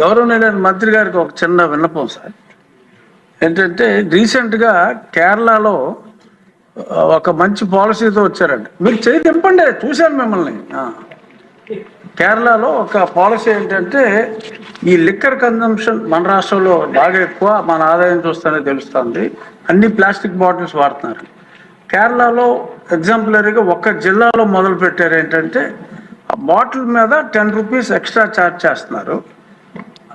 గౌరవనీయులైన మంత్రి గారికి ఒక చిన్న విన్నపం సార్. ఏంటంటే రీసెంట్గా కేరళలో ఒక మంచి పాలసీతో వచ్చారండి మీరు చేయి తిప్పండి చూశాను మిమ్మల్ని. కేరళలో ఒక పాలసీ ఏంటంటే ఈ లిక్కర్ కన్జంప్షన్ మన రాష్ట్రంలో బాగా ఎక్కువ మన ఆదాయం చూస్తేనే తెలుస్తుంది. అన్ని ప్లాస్టిక్ బాటిల్స్ వాడుతున్నారు. కేరళలో ఎగ్జాంపులరీగా ఒక్క జిల్లాలో మొదలు పెట్టారు ఏంటంటే ఆ బాటిల్ మీద టెన్ రూపీస్ ఎక్స్ట్రా ఛార్జ్ చేస్తున్నారు.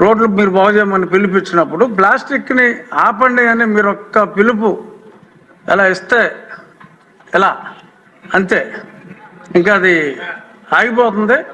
రోడ్లు మీరు బాగు చేయమని పిలిపించినప్పుడు ప్లాస్టిక్ని ఆపండి అని మీరు ఒక్క పిలుపు ఎలా ఇస్తే ఎలా? అంతే. ఇంకా అది ఆగిపోతుంది.